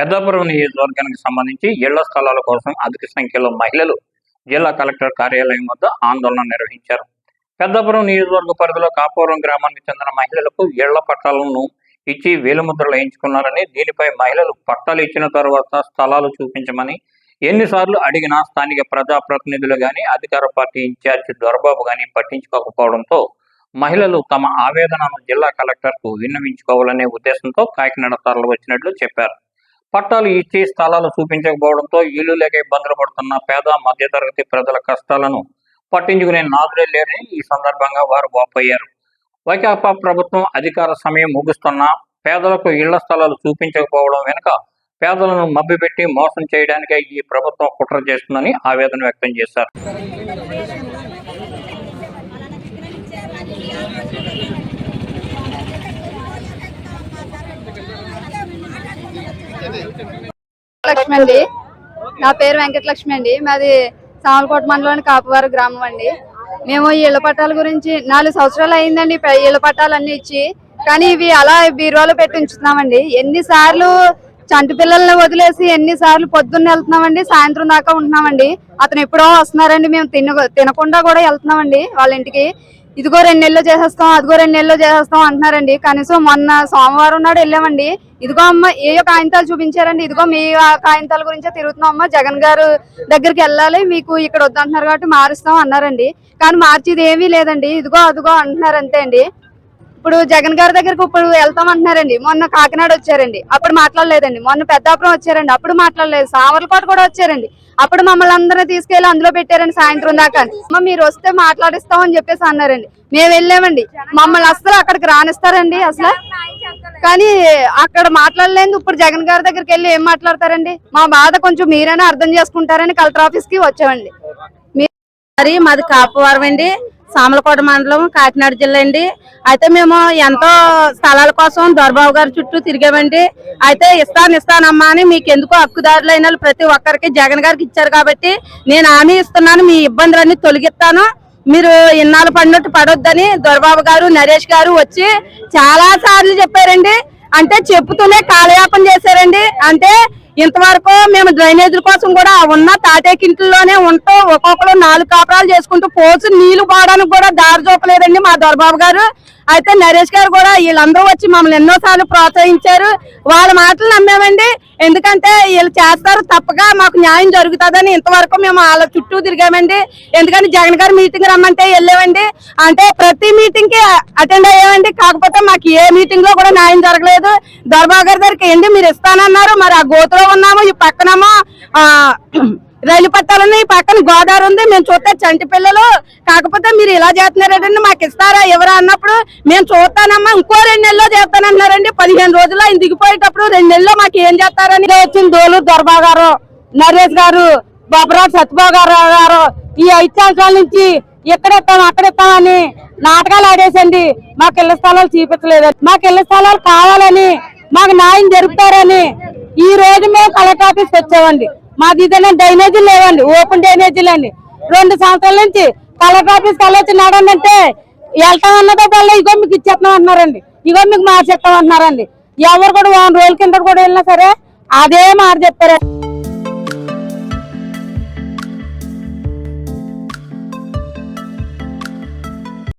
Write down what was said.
పెద్దాపురం నియోజకవర్గానికి సంబంధించి ఇళ్ళ స్థలాల కోసం అధిక సంఖ్యలో మహిళలు జిల్లా కలెక్టర్ కార్యాలయం వద్ద ఆందోళన నిర్వహించారు. పెద్దాపురం నియోజకవర్గ పరిధిలో కాపురం గ్రామానికి చెందిన మహిళలకు ఇళ్ళ పట్టాలను ఇచ్చి వేలుముద్రలు వేయించుకున్నారని దీనిపై మహిళలు పట్టాలు ఇచ్చిన తర్వాత స్థలాలు చూపించమని ఎన్నిసార్లు అడిగినా స్థానిక ప్రజాప్రతినిధులు గాని అధికార పార్టీ ఇన్ఛార్జ్ దొరబాబు కానీ పట్టించుకోకపోవడంతో మహిళలు తమ ఆవేదనను జిల్లా కలెక్టర్కు విన్నవించుకోవాలనే ఉద్దేశంతో కాకినాడ తరలి వచ్చినట్లు చెప్పారు. పట్టాలు ఇచ్చి స్థలాలు చూపించకపోవడంతో ఇల్లు లేక ఇబ్బందులు పడుతున్న పేద మధ్యతరగతి ప్రజల కష్టాలను పట్టించుకునే నాదులే లేరని ఈ సందర్భంగా వారు వాపోయారు. వైకాపా ప్రభుత్వం అధికార సమయం ముగుస్తున్నా పేదలకు ఇళ్ళ స్థలాలు చూపించకపోవడం వెనుక పేదలను మభ్యపెట్టి మోసం చేయడానికే ఈ ప్రభుత్వం కుట్ర చేస్తుందని ఆవేదన వ్యక్తం చేశారు. లక్ష్మి అండి. నా పేరు వెంకటలక్ష్మి అండి. మాది సామలకోట మండలంలోని కాపువారు గ్రామం అండి. మేము ఈ ఇళ్ళ పట్టాల గురించి నాలుగు సంవత్సరాలు అయిందండి. ఇళ్ళ పట్టాలు అన్ని ఇచ్చి కానీ ఇవి అలా బీరువాలో పెట్టి ఉంచుతున్నామండి. ఎన్నిసార్లు చంటి పిల్లల్ని వదిలేసి ఎన్నిసార్లు పొద్దున్న వెళ్తున్నామండి సాయంత్రం దాకా ఉంటున్నామండి. అతను ఎప్పుడో వస్తున్నారండి. మేము తిన తినకుండా కూడా వెళ్తున్నామండి వాళ్ళ ఇంటికి. ఇదిగో రెండు నెలలు చేసేస్తాం అదిగో రెండు నెలలు చేసేస్తాం అంటున్నారండి. కనీసం మొన్న సోమవారం నాడు వెళ్ళామండి. ఇదిగో అమ్మ ఏ కాగితాలు చూపించారండి? ఇదిగో మీ ఆ కాగితాల గురించే తిరుగుతున్నాం అమ్మ. జగన్ గారు దగ్గరికి వెళ్ళాలి మీకు ఇక్కడ వద్దంటున్నారు కాబట్టి మారుస్తాం అన్నారండి. కానీ మార్చేది ఏమీ లేదండి. ఇదిగో అదిగో అంటున్నారు అంతే అండి. ఇప్పుడు జగన్ గారి దగ్గరకు ఇప్పుడు వెళ్తాం అంటున్నారండి మొన్న కాకినాడ వచ్చారండి. అప్పుడు మాట్లాడలేదండి. మొన్న పెద్దాపురం వచ్చారండి. అప్పుడు మాట్లాడలేదు. సావర్లపాటు కూడా వచ్చారండి. అప్పుడు మమ్మల్ని అందరినీ తీసుకెళ్ళి అందులో పెట్టారండి సాయంత్రం దాకా. అమ్మ మీరు వస్తే మాట్లాడిస్తాం అని చెప్పేసి అన్నారండి. మేము వెళ్ళామండి. మమ్మల్ని అసలు అక్కడికి రానిస్తారండి అసలు. కానీ అక్కడ మాట్లాడలేదు. ఇప్పుడు జగన్ గారి దగ్గరికి వెళ్ళి ఏం మాట్లాడతారండి? మా బాధ కొంచెం మీరైనా అర్థం చేసుకుంటారని కలెక్టర్ ఆఫీస్కి వచ్చామండి మరి మాది కాపువారం అండి. సామలకోట మండలం కాకినాడ జిల్లా అండి. అయితే మేము ఎంతో స్థలాల కోసం దొరబాబు గారి చుట్టూ తిరిగామండి. అయితే ఇస్తాను ఇస్తానమ్మా అని మీకు ఎందుకు హక్కుదారులైన వాళ్ళు ప్రతి ఒక్కరికి జగన్ గారికి ఇచ్చారు కాబట్టి నేను హామీ ఇస్తున్నాను మీ ఇబ్బందులన్నీ తొలగిస్తాను. మీరు ఇన్నాళ్ళు పడినట్టు పడొద్దని దొరబాబు గారు నరేష్ గారు వచ్చి చాలా సార్లు చెప్పారండి. అంటే చెప్పుతూనే కాలయాపన చేశారండి. అంటే ఇంతవరకు మేము డ్రైనేజీల కోసం కూడా ఉన్న తాటేకింట్లోనే ఉంటూ ఒక్కొక్కరు నాలుగు కాపురాలు చేసుకుంటూ పోసి నీళ్ళు పోవడానికి కూడా దారి చూపలేదండి మా దొరబాబు గారు. అయితే నరేష్ గారు కూడా వీళ్ళందరూ వచ్చి మమ్మల్ని ఎన్నోసార్లు ప్రోత్సహించారు. వాళ్ళ మాటలు నమ్మామండి. ఎందుకంటే వీళ్ళు చేస్తారు తప్పగా మాకు న్యాయం జరుగుతుందని ఇంతవరకు మేము వాళ్ళ చుట్టూ తిరిగామండి. ఎందుకంటే జగన్ గారు మీటింగ్ రమ్మంటే వెళ్ళామండి. అంటే ప్రతి మీటింగ్కి అటెండ్ అయ్యామండి. కాకపోతే మాకు ఏ మీటింగ్లో కూడా న్యాయం జరగలేదు. దర్బాబు గారి దగ్గరికి ఏంటి మీరు ఇస్తానన్నారు. మరి ఆ గోతులో ఉన్నాము ఈ పక్కనేమో ఆ రైలు పట్టాలని ఈ పక్కన గోదావరి ఉంది. మేము చూస్తే చంటి పిల్లలు. కాకపోతే మీరు ఇలా చేస్తున్నారండి మాకు ఇస్తారా ఎవరా అన్నప్పుడు మేము చూస్తానమ్మా ఇంకో రెండు నెలలో చేస్తానన్నారండి. పదిహేను రోజులు ఆయన దిగిపోయేటప్పుడు రెండు నెలల్లో మాకు ఏం చేస్తారని వచ్చిన దోలు దొర్బా గారు నరేష్ గారు బాబురావు సత్యబాబు గారు ఈ ఐదు సంవత్సరాల నుంచి ఎక్కడ ఇస్తాం అక్కడ ఇస్తామని నాటకాలు ఆడేసండి. మాకు ఇళ్ళ స్థలాలు చూపించలేదు. మాకు ఇళ్ళ స్థలాలు కావాలని మాకు న్యాయం జరుపుతారని ఈ రోజు మేము కలెక్టర్ ఆఫీస్కి వచ్చామండి మాది ఇదైనా డ్రైనేజీలు లేవండి ఓపెన్ డ్రైనేజీలు అండి రెండు సంవత్సరాల నుంచి కలెక్టర్ ఆఫీస్కి వెళ్ళొచ్చి నడండి వెళ్తాం అన్నదో ఇగో మీకు ఇచ్చేస్తాం అంటున్నారండి. ఇగో మీకు మార్చేస్తాం అంటున్నారండి. ఎవరు కూడా వారం రోజుల కింద కూడా వెళ్ళినా సరే అదే మాట చెప్పారు.